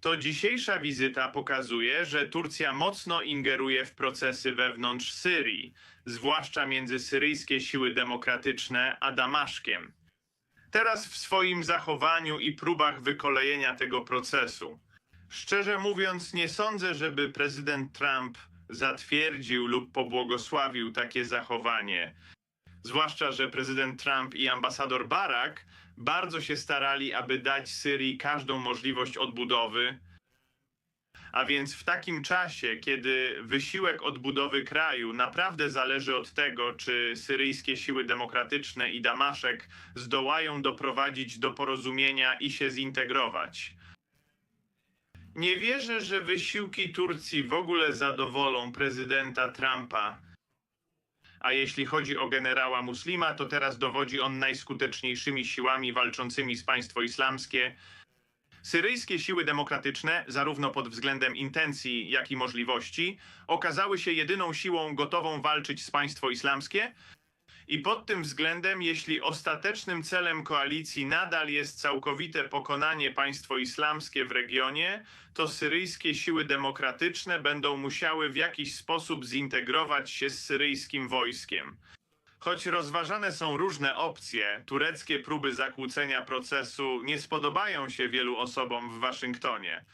to dzisiejsza wizyta pokazuje, że Turcja mocno ingeruje w procesy wewnątrz Syrii, zwłaszcza między syryjskie siły demokratyczne a Damaszkiem. Teraz w swoim zachowaniu i próbach wykolejenia tego procesu. Szczerze mówiąc, nie sądzę, żeby prezydent Trump zatwierdził lub pobłogosławił takie zachowanie. Zwłaszcza, że prezydent Trump i ambasador Barack bardzo się starali, aby dać Syrii każdą możliwość odbudowy. A więc w takim czasie, kiedy wysiłek odbudowy kraju naprawdę zależy od tego, czy syryjskie siły demokratyczne i Damaszek zdołają doprowadzić do porozumienia i się zintegrować. Nie wierzę, że wysiłki Turcji w ogóle zadowolą prezydenta Trumpa. A jeśli chodzi o generała Muslima, to teraz dowodzi on najskuteczniejszymi siłami walczącymi z państwo islamskie. Syryjskie siły demokratyczne, zarówno pod względem intencji, jak i możliwości, okazały się jedyną siłą gotową walczyć z państwo islamskie. I pod tym względem, jeśli ostatecznym celem koalicji nadal jest całkowite pokonanie państwo islamskie w regionie, to syryjskie siły demokratyczne będą musiały w jakiś sposób zintegrować się z syryjskim wojskiem. Choć rozważane są różne opcje, tureckie próby zakłócenia procesu nie spodobają się wielu osobom w Waszyngtonie.